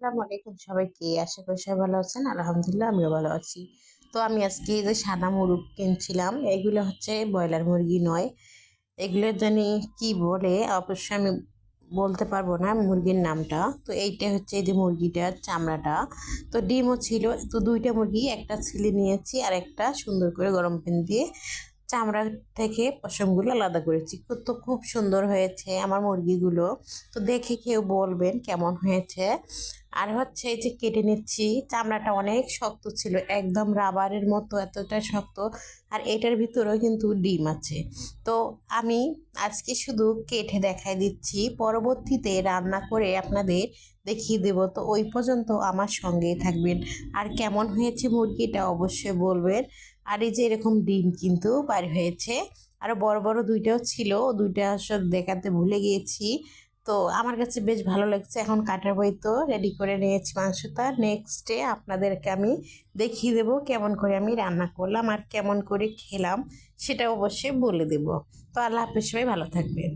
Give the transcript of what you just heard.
আসসালামু আলাইকুম সবাইকে। আশা করি সবাই ভালো আছেন। আলহামদুলিল্লাহ, আমিও ভালো আছি। তো আমি আজকে যে সাদা মুরগ কিনছিলাম, এগুলো হচ্ছে ব্রয়লার মুরগি নয়। এগুলো জানি কি বলে, অবশ্যই আমি বলতে পারব না মুরগির নামটা। তো এইটা হচ্ছে এই যে মুরগিটার চামড়াটা। তো ডিমও ছিল, তো দুইটা মুরগি, একটা ছিলে নিয়েছি আর একটা সুন্দর করে গরম প্যান দিয়ে চামড়া থেকে পশমগুলো আলাদা করেছি। তো খুব সুন্দর হয়েছে আমার মুরগিগুলো। তো দেখে কেউ বলবেন কেমন হয়েছে। আর হচ্ছে এই যে কেটে নিচ্ছি, চামড়াটা অনেক শক্ত ছিল, একদম রাবারের মতো এতটা শক্ত, আর এটার ভিতরেও কিন্তু ডিম আছে। তো আমি আজকে শুধু কেটে দেখাই দিচ্ছি, পরবর্তীতে রান্না করে আপনাদের দেখিয়ে দেব। তো ওই পর্যন্ত আমার সঙ্গেই থাকবেন। আর কেমন হয়েছে মুরগিটা অবশ্যই বলবেন। আর এই যে এরকম ডিম কিন্তু বার হয়েছে। আরও বড় বড় দুইটাও ছিল, দুইটা সব দেখাতে ভুলে গিয়েছি। তো আমার কাছে বেশ ভালো লাগছে। এখন কাটার বই তো রেডি করে নিয়েছি মাংসটা। ডে আপনাদেরকে আমি দেখিয়ে দেবো কেমন করে আমি রান্না করলাম আর কেমন করে খেলাম, সেটা অবশ্যই বলে দেবো। তো আল্লাহ হাফেজ, সবাই ভালো থাকবেন।